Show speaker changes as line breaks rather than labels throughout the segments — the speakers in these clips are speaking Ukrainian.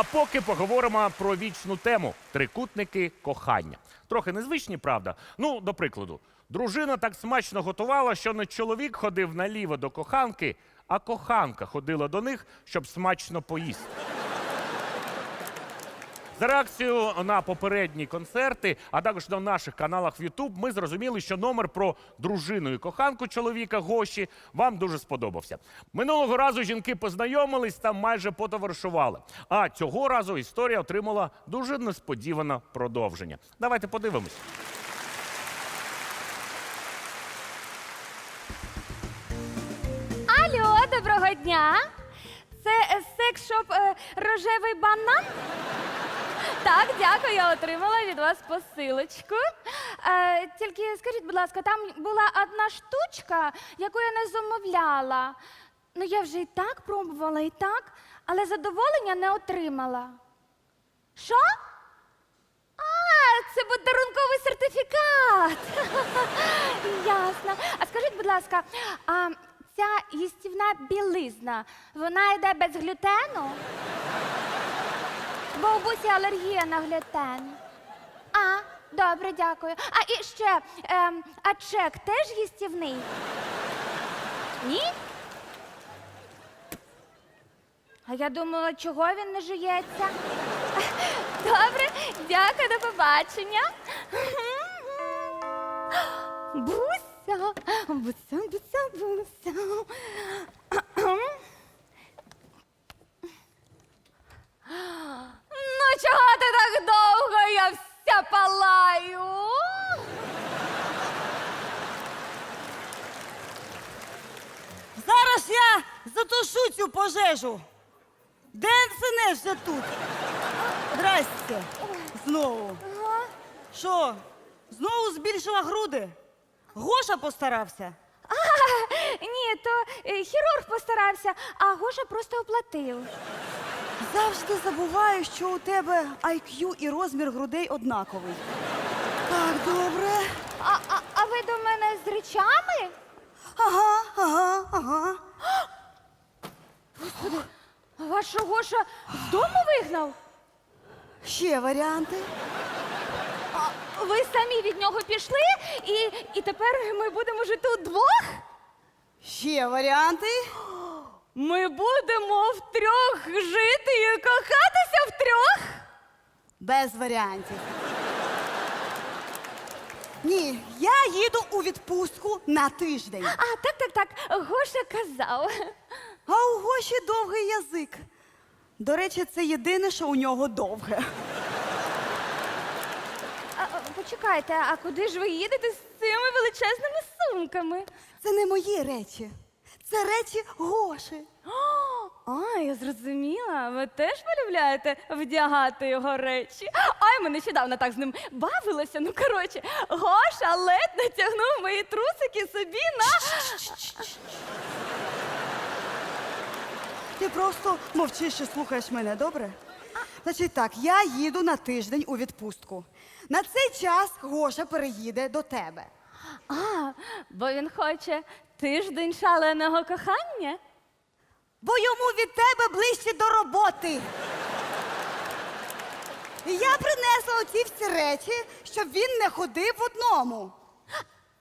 А поки поговоримо про вічну тему трикутники кохання. Трохи незвичні, правда? Ну, до прикладу, дружина так смачно готувала, що не чоловік ходив наліво до коханки, а коханка ходила до них, щоб смачно поїсти. За реакцією на попередні концерти, а також на наших каналах в YouTube, ми зрозуміли, що номер про дружину і коханку чоловіка Гоші вам дуже сподобався. Минулого разу жінки познайомились та майже потоваришували. А цього разу історія отримала дуже несподіване продовження. Давайте подивимось.
Алло, доброго дня. Це секс-шоп е, рожевий банан? Так, дякую, я отримала від вас посилочку. Е, тільки скажіть, будь ласка, там була одна штучка, яку я не замовляла. Ну, я вже і так пробувала, і так, але задоволення не отримала. Що? А, це подарунковий сертифікат. Ясно. А скажіть, будь ласка, а ця їстівна білизна, вона йде без глютену? Бо алергія на глютен. А, добре, дякую. А і ще, ем, а чек теж їстівний? Ні? А я думала, чого він не жується. Добре, дякую, до побачення. Буся, буся, буся, буся. Ну, чого ти так довго? Я вся палаю.
Зараз я затушу цю пожежу. Де синешся тут? Здрасте. Знову. Що? Знову збільшила груди? Гоша постарався.
А, ні, то е, хірург постарався, а Гоша просто оплатив.
Завжди забуваю, що у тебе IQ і розмір грудей однаковий. Так, добре.
А, а, а ви до мене з речами?
Ага, ага, ага.
А Вашого Гоша з дому вигнав?
Ще варіанти.
Ви самі від нього пішли, і, і тепер ми будемо жити удвох?
Ще варіанти.
Ми будемо втрьох жити і кохатися втрьох?
Без варіантів. Ні, я їду у відпустку на тиждень.
А, так, так, так. Гоша казав.
А у Гоші довгий язик. До речі, це єдине, що у нього довге.
А, а, почекайте, а куди ж ви їдете з цими величезними сумками?
Це не мої речі. Це речі Гоші.
А, я зрозуміла. Ви теж полюбляєте вдягати його речі. Ай, ми нещодавно так з ним бавилися. Ну, коротше, Гоша ледь натягнув мої трусики собі на.
Ти просто мовчиш і слухаєш мене, добре? Значить так, я їду на тиждень у відпустку. На цей час Гоша переїде до тебе.
А, бо він хоче тиждень шаленого кохання.
Бо йому від тебе ближче до роботи. І я принесла оці всі речі, щоб він не ходив в одному.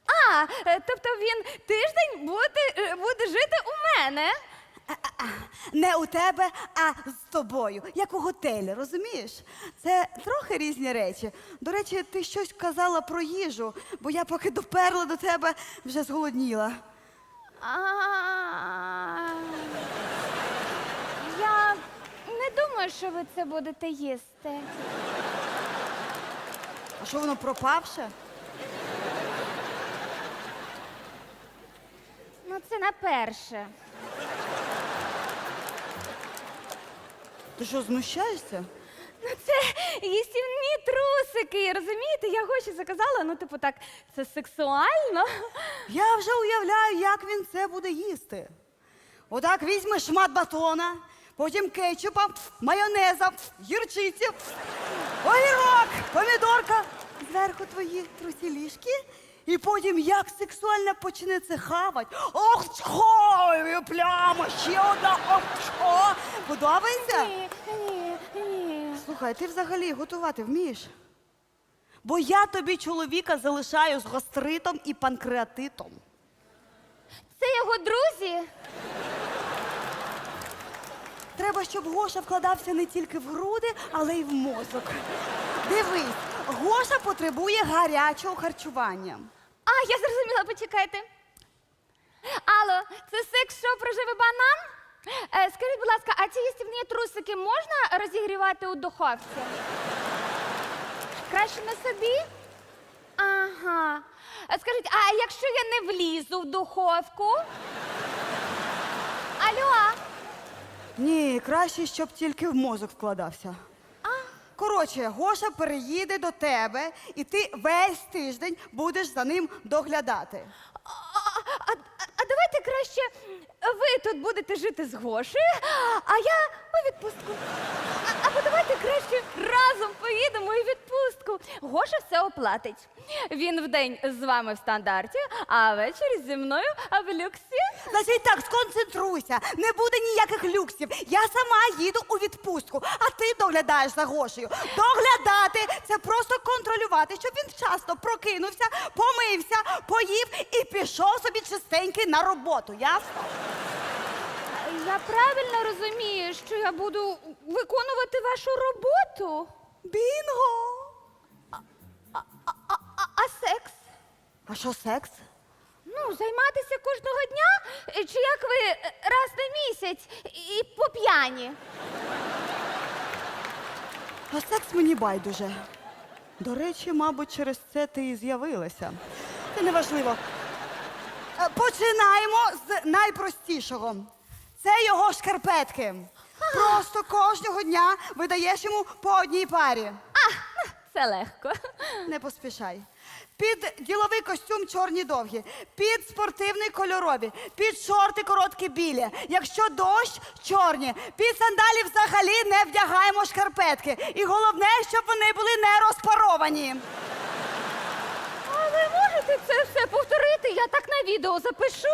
А, е, тобто він тиждень буде, е, буде жити у мене.
Не у тебе, а з тобою, як у готелі, розумієш? Це трохи різні речі. До речі, ти щось казала про їжу, бо я поки доперла до тебе, вже зголодніла.
А, думаю, що ви це будете їсти.
А що воно пропавше?
Ну, це на перше.
Ти що, знущаєшся?
Ну, це їстівні трусики. Розумієте, я гроші заказала, ну, типу, так, це сексуально.
Я вже уявляю, як він це буде їсти. Отак візьме шмат батона, потім кетчупа, майонеза, гірчиці, огірок, помідорка, зверху твої трусілішки, і потім як сексуально почне це хавать. Ох, чхо, пляма, ще одна, ох, чхо. Подобається?
Ні, ні, ні.
Слухай, ти взагалі готувати вмієш? Бо я тобі чоловіка залишаю з гастритом і панкреатитом.
Це його друзі.
Треба, щоб Гоша вкладався не тільки в груди, але й в мозок. Дивись, Гоша потребує гарячого харчування.
А, я зрозуміла, почекайте. Алло, це секс-шоп рожевий банан? Е, скажіть, будь ласка, а ці їстівні трусики можна розігрівати у духовці? Краще на собі? Ага. Е, Скажіть, а якщо я не влізу в духовку? Алло?
Ні, краще, щоб тільки в мозок вкладався. Коротше, Гоша переїде до тебе, і ти весь тиждень будеш за ним доглядати.
А, а, а давайте краще ви тут будете жити з Гошею, а я у відпустку. А, або давайте краще разом поїдемо у відпустку. Гоша все оплатить. Він вдень з вами в стандарті, а ввечері зі мною в люксі.
Значить так, сконцентруйся, не буде ніяких люксів. Я сама їду у відпустку, а ти доглядаєш за Гошею. Доглядати це просто контролювати, щоб він вчасно прокинувся, помився, поїв і пішов собі чистенький на роботу. Ясно?
Я правильно розумію, що я буду виконувати вашу роботу.
Бінго!
А, секс?
А що секс?
Ну, займатися кожного дня? Е, Чи як ви е, раз на місяць і по п'яні?
А секс мені байдуже. До речі, мабуть, через це ти і з'явилася. Це неважливо. Е, Починаємо з найпростішого. Це його шкарпетки. Просто кожного дня видаєш йому по одній парі.
А, це легко.
Не поспішай. Під діловий костюм чорні довгі, під спортивний кольорові, під шорти короткі білі. Якщо дощ чорні, під сандалі взагалі не вдягаємо шкарпетки. І головне, щоб вони були не розпаровані.
А ви можете це все повторити? Я так на відео запишу.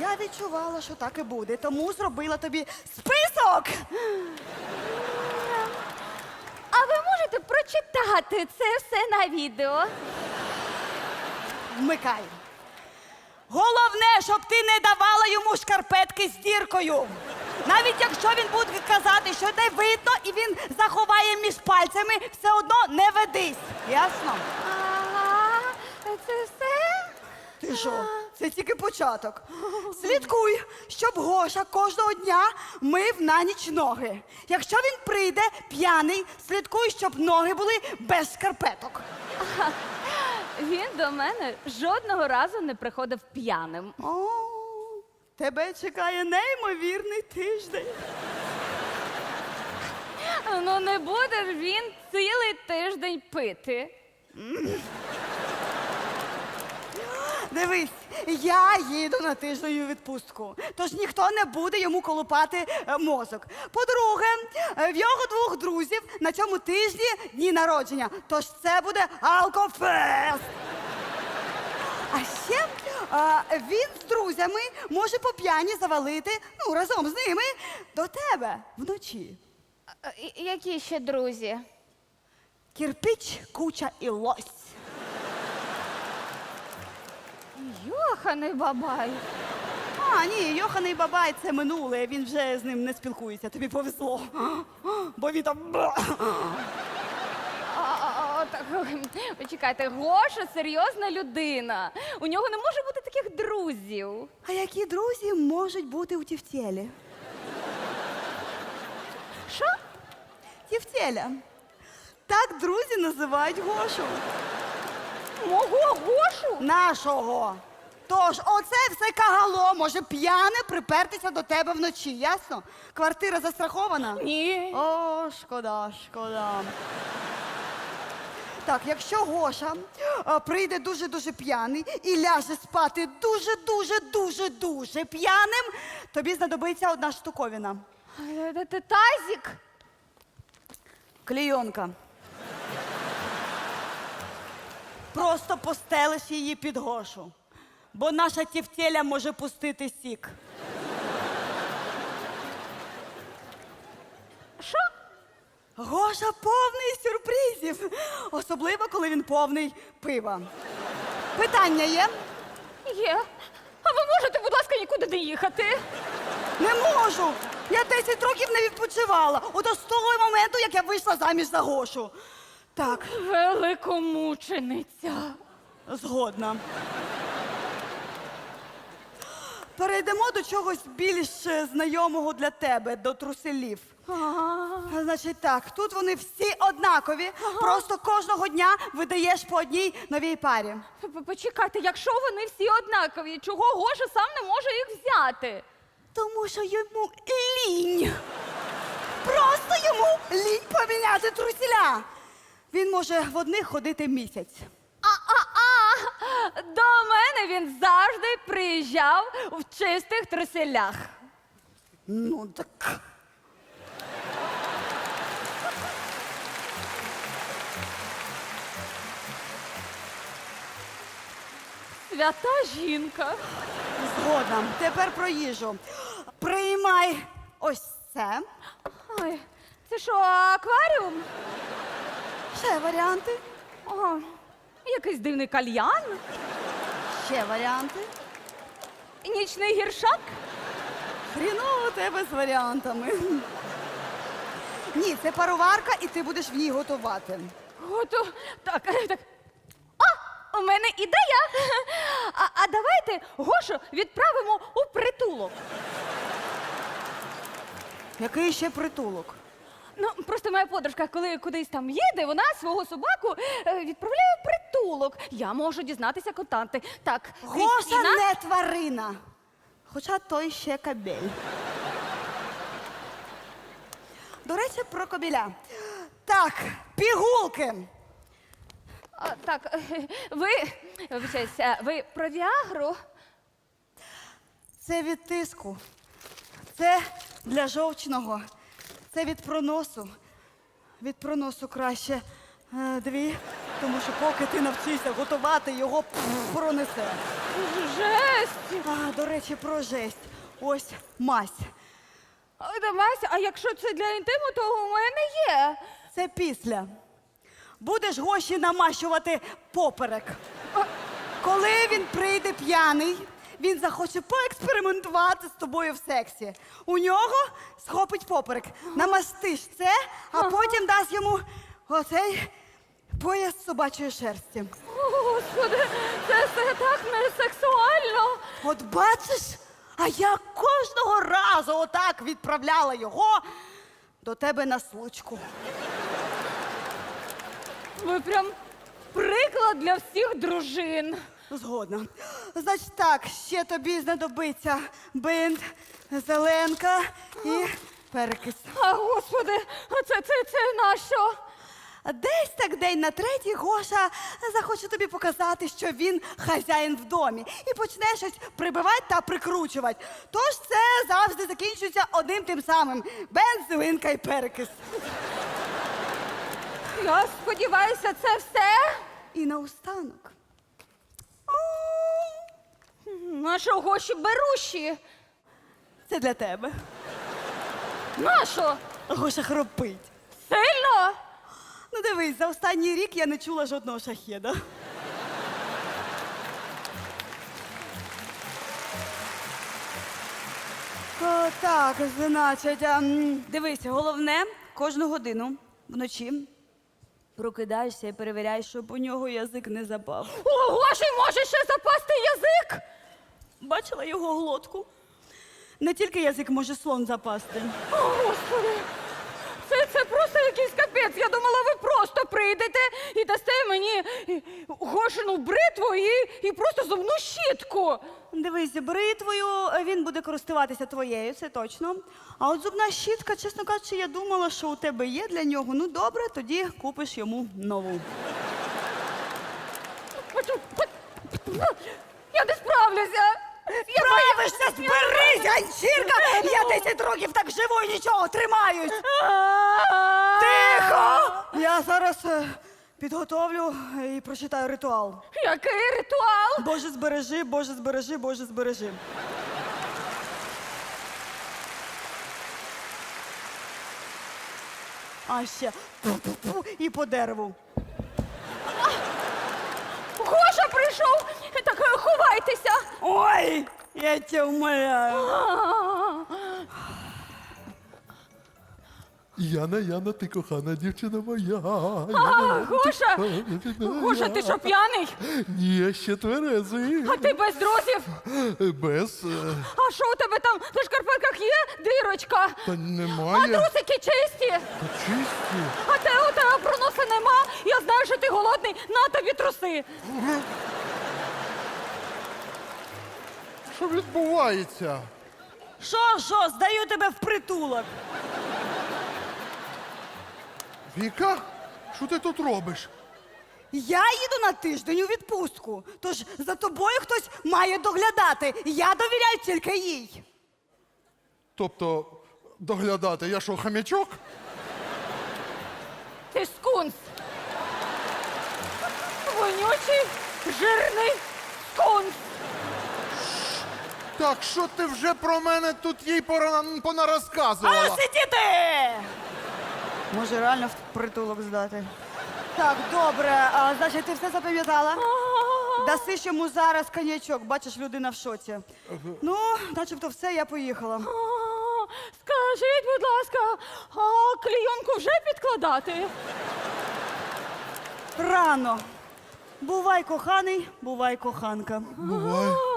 Я відчувала, що так і буде, тому зробила тобі список.
Можете прочитати це все на відео?
Вмикай. Головне, щоб ти не давала йому шкарпетки з діркою. Навіть якщо він буде казати, що не видно, і він заховає між пальцями, все одно не ведись. Ясно?
Ага, це все?
Ти що? Це тільки початок. Слідкуй, щоб Гоша кожного дня мив на ніч ноги. Якщо він прийде п'яний, слідкуй, щоб ноги були без шкарпеток.
Він до мене жодного разу не приходив п'яним.
О, тебе чекає неймовірний тиждень.
Ну не буде ж він цілий тиждень пити.
Дивись, я їду на тиждень у відпустку, тож ніхто не буде йому колупати е, мозок. По-друге, е, в його двох друзів на цьому тижні дні народження, тож це буде алкофест. А ще е, він з друзями може по п'яні завалити ну, разом з ними до тебе вночі.
А, Які ще друзі?
Кірпич, куча і лось.
Йоханий бабай.
А, ні, Йоханий Бабай це минуле, він вже з ним не спілкується. Тобі повезло. Бо він там.
А, а, а, так, Почекайте, Гоша серйозна людина. У нього не може бути таких друзів.
А які друзі можуть бути у Тівтєлі?
Що?
Тівтєля. Так друзі називають Гошу.
Мого Гошу?
Нашого. Тож, оце все кагало може п'яне припертися до тебе вночі, ясно? Квартира застрахована?
Ні.
О, шкода, шкода. Так, якщо Гоша е, прийде дуже-дуже п'яний і ляже спати дуже-дуже дуже дуже п'яним, тобі знадобиться одна штуковина.
Е, Тазік?
Клійонка. Просто постелиш її під Гошу. Бо наша тівтєля може пустити сік.
Що?
Гоша повний сюрпризів, особливо коли він повний пива. Питання є?
Є. А ви можете, будь ласка, нікуди не їхати?
Не можу. Я 10 років не відпочивала. Ото з того моменту, як я вийшла заміж за Гошу. Так,
Великомучениця.
згодна. Перейдемо до чогось більш е, знайомого для тебе, до труселів. А, Значить так, тут вони всі однакові, просто кожного дня видаєш по одній новій парі.
П- Почекайте, якщо вони всі однакові, чого Гоша сам не може їх взяти?
Тому що йому лінь. Просто йому лінь поміняти труселя. Він може в одних ходити місяць.
А-а-а! До мене він завжди приїжджав в чистих труселях.
Ну так.
Свята жінка.
Згодна. Тепер про їжу. Приймай ось це.
Ой, це що, акваріум?
Ще варіанти.
О, якийсь дивний кальян?
Ще варіанти.
Нічний гіршак?
Хріново у тебе з варіантами. Ні, це пароварка, і ти будеш в ній готувати.
Ото так, так. А, у мене ідея. А, а давайте Гошу відправимо у притулок.
Який ще притулок?
Ну, просто моя подружка, коли кудись там їде, вона свого собаку е, відправляє в притулок. Я можу дізнатися контакти. Так,
Гоша
Крістіна.
не тварина. Хоча той ще кабель. До речі, про кобіля. Так, пігулки.
А, так, е, ви, вибачаюсь, е, ви про Віагру?
Це від тиску. Це для жовчного. Це від проносу. Від проносу краще е, дві, тому що поки ти навчишся готувати, його пф, пронесе.
Жесть!
А, до речі, про жесть. Ось мазь.
А, Дамася, а якщо це для інтиму, то у мене є.
Це після. Будеш гоші намащувати поперек. Коли він прийде п'яний, він захоче поекспериментувати з тобою в сексі. У нього схопить поперек, намастиш це, а потім дасть йому оцей пояс собачої шерсті.
Господи, це все так не сексуально.
От бачиш, а я кожного разу отак відправляла його до тебе на случку.
Ви прям приклад для всіх дружин.
Згодна. Значить так, ще тобі знадобиться бинт, зеленка і перекис.
А, Господи, а це, це, це нащо?
Десь так день на третій Гоша захоче тобі показати, що він хазяїн в домі, і почне щось прибивати та прикручувати. Тож це завжди закінчується одним тим самим бенз, і перекис.
Я сподіваюся, це все.
І наостанок.
Нашого гоші беруші.
Це для тебе.
Нашо?
Гоша хропить.
Сильно?
Ну дивись, за останній рік я не чула жодного шахеда. О, так, значить, а, м, дивись, головне, кожну годину вночі прокидаєшся і перевіряєш, щоб у нього язик не запав.
У гоші може ще запасти язик.
Бачила його глотку? Не тільки язик може слон запасти.
О, Господи. Це, це просто якийсь капець. Я думала, ви просто прийдете і дасте мені гошину бритву і, і просто зубну щітку.
Дивись, бритвою е, він буде користуватися твоєю, це точно. А от зубна щітка, чесно кажучи, я думала, що у тебе є для нього. Ну добре, тоді купиш йому нову.
Я не справлюся. Я
Справишся, зберись, ганчірка! Я 10 років так живу і нічого тримаюсь. Тихо! Я зараз е, підготовлю і прочитаю ритуал.
Який ритуал?
Боже, збережи, Боже, збережи, Боже, збережи. А ще і по дереву.
Гоша прийшов! Ховайтеся!
Ой, я тебе умоляю.
Яна, Яна, ти кохана дівчина моя.
А, Гоша! Гоша, ти що п'яний?
Ні, я ще тверезий.
А ти без друзів?
Без. е,
А що у тебе там на шкарпетках є дирочка?
Та
А
немає.
трусики чисті?
Та чисті.
А те у тебе проноси нема? Я знаю, що ти голодний. На тобі труси.
Що відбувається?
Що, що, здаю тебе в притулок.
Віка, що ти тут робиш?
Я їду на тиждень у відпустку, тож за тобою хтось має доглядати. Я довіряю тільки їй.
Тобто, доглядати, я що, хам'ячок?
Ти скунс. Вонючий, жирний скунс.
Так, що ти вже про мене тут їй пора
А
понарозказувала?
сидіти! Може, реально в притулок здати. Так, добре, а, значить, ти все запам'ятала? Даси йому зараз коньячок, бачиш, людина в шоці. Ну, начебто все, я поїхала.
А, Скажіть, будь ласка, а клійонку вже підкладати?
Рано. Бувай коханий, бувай коханка.
Бувай.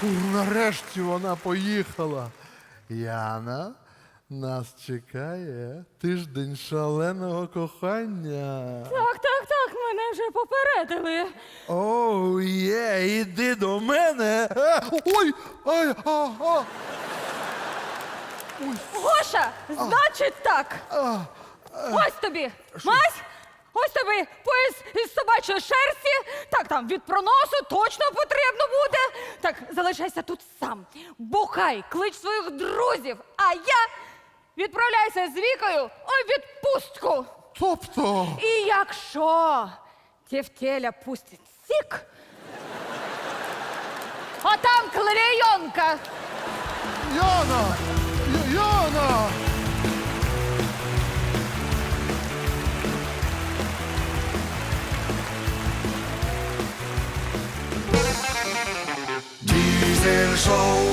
Фу, нарешті вона поїхала. Яна, нас чекає тиждень шаленого кохання.
Так, так, так, мене вже попередили.
Оу, є, іди до мене. Е, Ой, ай, а, а,
Гоша, значить так.
а.
Ось тобі. Мась, ось тобі пояс із собачої шерсті. Так, там від проносу точно потрібно буде. Так, залишайся тут сам. Бухай, клич своїх друзів, а я відправляюся з вікою у відпустку.
Тобто,
І якщо тівтєля пустить сік, а там клейонка.
Яна, 接受。